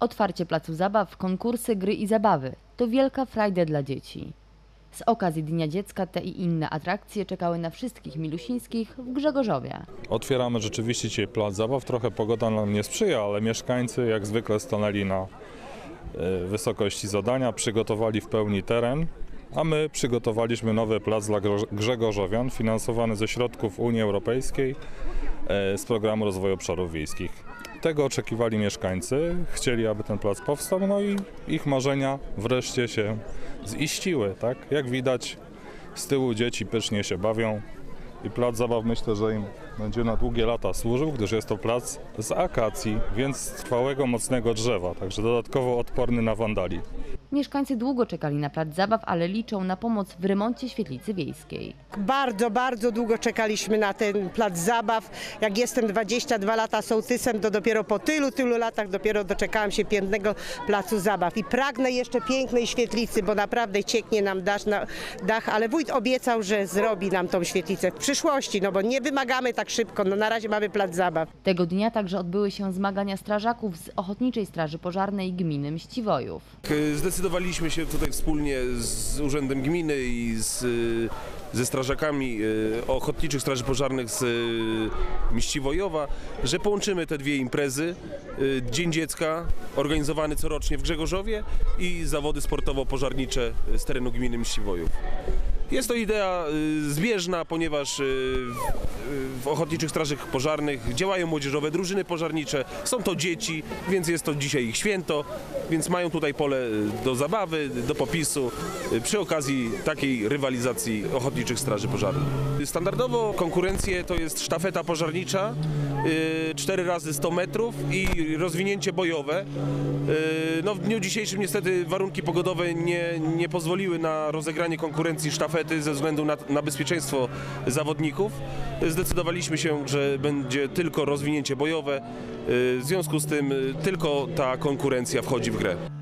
Otwarcie placu zabaw, konkursy, gry i zabawy to wielka frajda dla dzieci. Z okazji Dnia Dziecka te i inne atrakcje czekały na wszystkich milusińskich w Grzegorzowie. Otwieramy rzeczywiście dzisiaj plac zabaw. Trochę pogoda nam nie sprzyja, ale mieszkańcy jak zwykle stanęli na e, wysokości zadania, przygotowali w pełni teren, a my przygotowaliśmy nowy plac dla Grzegorzowian, finansowany ze środków Unii Europejskiej e, z programu rozwoju obszarów wiejskich. Tego oczekiwali mieszkańcy, chcieli, aby ten plac powstał, no i ich marzenia wreszcie się ziściły, tak? Jak widać, z tyłu dzieci pysznie się bawią. I plac zabaw myślę, że im będzie na długie lata służył, gdyż jest to plac z akacji, więc z trwałego, mocnego drzewa, także dodatkowo odporny na wandali. Mieszkańcy długo czekali na plac zabaw, ale liczą na pomoc w remoncie świetlicy wiejskiej. Bardzo, bardzo długo czekaliśmy na ten plac zabaw. Jak jestem 22 lata sołtysem, to dopiero po tylu, tylu latach dopiero doczekałam się pięknego placu zabaw. I pragnę jeszcze pięknej świetlicy, bo naprawdę cieknie nam dach, na, dach, ale wójt obiecał, że zrobi nam tą świetlicę w przyszłości, no bo nie wymagamy tak szybko, no na razie mamy plac zabaw. Tego dnia także odbyły się zmagania strażaków z Ochotniczej Straży Pożarnej Gminy Mściwojów. Y, Zdecydowaliśmy się tutaj wspólnie z Urzędem Gminy i z, y, ze strażakami y, Ochotniczych Straży Pożarnych z y, Miściwojowa, że połączymy te dwie imprezy. Dzień Dziecka organizowany corocznie w Grzegorzowie i zawody sportowo-pożarnicze z terenu gminy Miściwojów. Jest to idea y, zbieżna, ponieważ y, w- w Ochotniczych Strażach Pożarnych działają młodzieżowe drużyny pożarnicze, są to dzieci, więc jest to dzisiaj ich święto, więc mają tutaj pole y, do zabawy, do popisu y, przy okazji takiej rywalizacji Ochotniczych Straży Pożarnych. Standardowo konkurencje to jest sztafeta pożarnicza, 4 razy 100 metrów i rozwinięcie bojowe. Y, No, w dniu dzisiejszym niestety warunki pogodowe nie, nie pozwoliły na rozegranie konkurencji sztafety ze względu na, na bezpieczeństwo zawodników. Zdecydowaliśmy się, że będzie tylko rozwinięcie bojowe. Y, W związku z tym y, tylko ta konkurencja wchodzi w grę.